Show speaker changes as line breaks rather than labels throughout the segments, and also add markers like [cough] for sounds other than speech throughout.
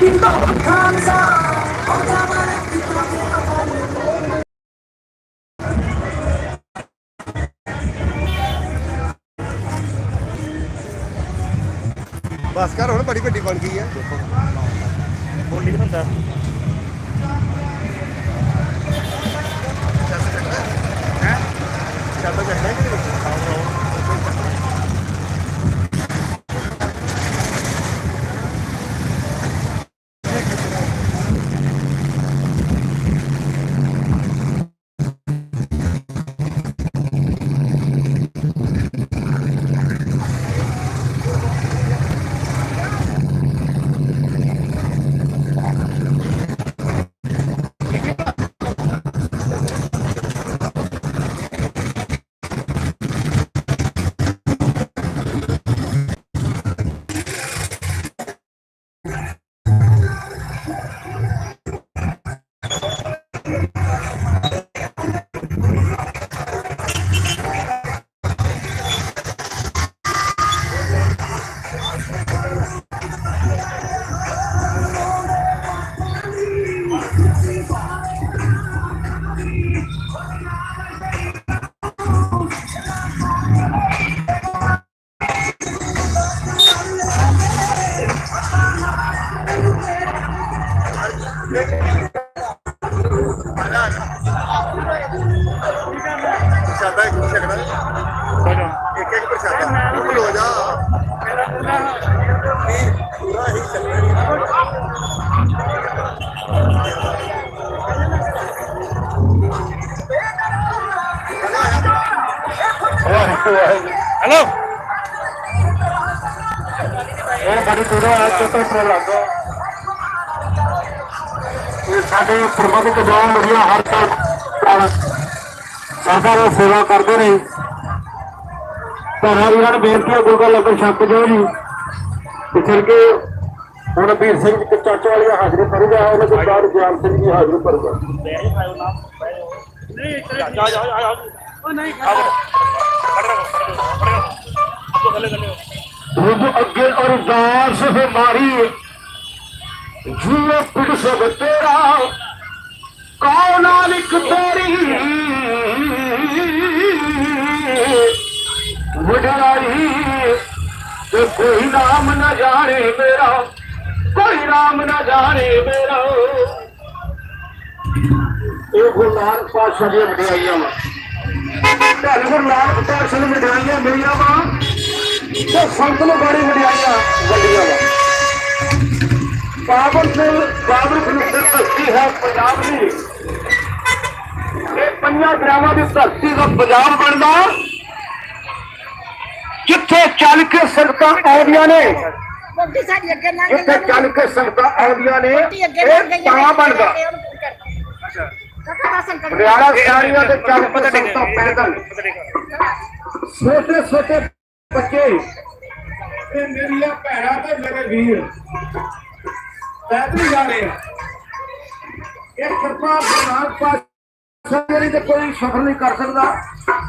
ਬਸ ਕਰ ਹੁਣ ਬੜੀ ਵੱਡੀ ਬਣ ਗਈ ਹੈ
ਬੋਲੀ ਨਹੀਂ ਹੁੰਦਾ
ਛੱਡ ਚੱਲਣਾ ਕਿ ਨਹੀਂ Yeah. [laughs] ਪ੍ਰਸ਼ਾਦਾ ਇੱਕ ਛਕਣਾ ਇੱਕ ਇੱਕ ਪ੍ਰਸ਼ਾਦਾ ਉਹ ਹੋ ਜਾ ਪੂਰਾ ਹੀ ਛਕਣਾ
ਹੈਲੋ ਇਹ ਬੜੀ ਦੂਰੋਂ ਆ ਕੇ ਤੋਂ ਪ੍ਰੋਗਰਾਮ ਇਹ ਸਾਡੇ ਪ੍ਰਬੰਧਕ ਬਹੁਤ ਵਧੀਆ ਹਰ ਸਾਲ ਸਾਡਾ ਉਹ ਸੇਵਾ ਕਰਦੇ ਨੇ। ਧੰਨਵਾਦ ਵੀਰਾਂ ਨੂੰ ਬੇਨਤੀ ਹੈ ਗੁਰਗਾ ਲੱਗਣ ਛੱਪ ਜਾਓ ਜੀ। ਪਿਛੜ ਕੇ ਹੁਣ ਵੀਰ ਸਿੰਘ ਚਾਚਾ ਵਾਲੀ ਹਾਜ਼ਰੀ ਭਰੂਗਾ ਉਹਦੇ ਤੋਂ ਬਾਅਦ ਗਿਆਨ ਸਿੰਘ ਦੀ ਹਾਜ਼ਰੀ ਭਰੂਗਾ ਨਹੀਂ ਜਾ ਜਾ ਜਾ ਉਹ ਨਹੀਂ ਖੜਾ ਖੜਾ ਖੜਾ ਅੱਗੇ ਅਰਦਾਸ ਹਮਾਰੀ जियो पिट सब तेरा कौन लिख तेरी वडराई ते कोई नाम न जाने मेरा कोई नाम न जाने मेरा ਇਹ ਗੁਰੂ ਨਾਨਕ ਪਾਤਸ਼ਾਹ ਦੀਆਂ ਮਠਿਆਈਆਂ ਵਾ ਧੰਨ ਗੁਰੂ ਨਾਨਕ ਪਾਤਸ਼ਾਹ ਦੀਆਂ ਮਠਿਆਈਆਂ ਮਿਲੀਆਂ ਵਾ ਤੇ ਸੰਤ ਨੂੰ ਬੜੀ ਵਡਿਆਈਆਂ ਵੰਡੀਆਂ ਵਾ ਬਾਬਰ ਤੇ ਬਾਬਰ ਖੁੱਲ੍ਹ ਧਰਤੀ ਹੈ ਪੰਜਾਬ ਦੀ ਇਹ ਪੰਜਾਂ ਗ੍ਰਾਮਾਂ ਦੀ ਧਰਤੀ ਦਾ ਪੰਜਾਬ ਬਣਦਾ ਜਿੱਥੇ ਚੱਲ ਕੇ ਸੰਗਤਾਂ ਆਉਂਦੀਆਂ ਨੇ
ਰੋਟੀ ਸਾਡੀ ਅੱਗੇ ਲੰਘ
ਜਿੱਥੇ ਚੱਲ ਕੇ ਸੰਗਤਾਂ ਆਉਂਦੀਆਂ ਨੇ ਇਹ ਤਾਂ ਬਣਦਾ ਹਰਿਆਣਾ ਸਿਆਣੀਆਂ ਤੇ ਚੱਲ ਕੇ ਸੰਗਤਾਂ ਪੈਦਲ ਛੋਟੇ ਛੋਟੇ ਬੱਚੇ ਤੇ ਮੇਰੀਆਂ ਭੈਣਾਂ ਤੇ ਮੇਰੇ ਵੀਰ ਪੈਦਲ ਜਾ ਰਹੇ ਆ। ਇਹ ਕਿਰਪਾ ਗੁਰਨਾਥ ਪਾਤਸ਼ਾਹ ਜਿਹੜੀ ਤੇ ਕੋਈ ਸਫਰ ਨਹੀਂ ਕਰ ਸਕਦਾ।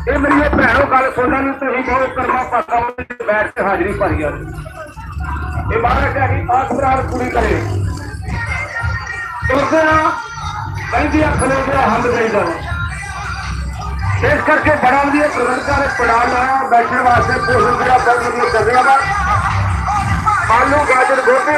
ਇਹ ਮੇਰੀਆਂ ਭੈਣੋ ਗੱਲ ਸੁਣਨ ਤੁਸੀਂ ਬਹੁਤ ਕਰਮਾ ਪਾਸਾ ਵਿੱਚ ਬੈਠ ਕੇ ਹਾਜ਼ਰੀ ਭਰੀ ਆ। ਇਹ ਮਹਾਰਾਜ ਹੈਗੀ ਆਸਰਾਰ ਪੂਰੀ ਕਰੇ। ਤੁਰਦੇ ਆ ਕਹਿੰਦੀ ਅੱਖ ਨੂੰ ਹੱਲ ਚਾਹੀਦਾ ਇਸ ਕਰਕੇ ਬੜਾ ਵਧੀਆ ਪ੍ਰਬੰਧਕਾਂ ਨੇ ਪੜਾਅ ਲਾਇਆ, ਬੈਠਣ ਵਾਸਤੇ ਭੋਜਨ ਜਿਹੜਾ ਬਹੁਤ ਵਧੀਆ ਚੱਲਿਆ ਵਾ। ਆਲੂ ਗਾਜਰ ਗੋਭੀ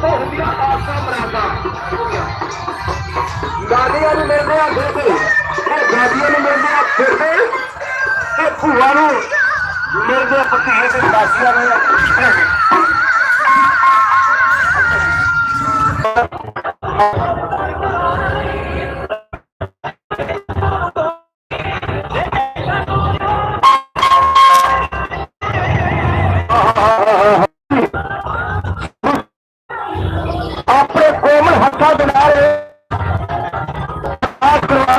ਪੈਰੋ ਵਾਹਿਗੁਰੂ ਨੂੰ ਵੀਰ ਮਿਲਦੇ ਆਸਾਂ ਮਰਾਦਾਂ ਦਾਦੀਆਂ ਨੂੰ ਮਿਲਦੇ ਆ ਦੁੱਧ ਇਹ ਦਾਦੀਆਂ ਨੂੰ ਮਿਲਦੇ ਆ ਫਿਰਦੇ ਤੇ ਭੂਆ ਨੂੰ ਮਿਲਦੇ ਆ। ਪਤੀਏ ਤੇ ਦਾਸੀਆਂ ਨੂੰ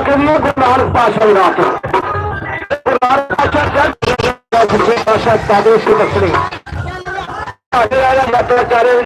ਆਪ ਕਰਵਾ ਗੁਰੂ ਨਾਨਕ ਪਾਸ਼ਾ ਦੀ ਰਾਤ ਗੁਰੂ ਨਾਨਕ ਪਾਸ਼ਾ ਜਦ ਸੱਚੇ ਪਾਸ਼ਾ ਤਾਦੇ ਸੇ ਦੱਸਣੇ ਸਾਡੇ ਵਾਲਾ ਮਤਵਾਚਾਰੇ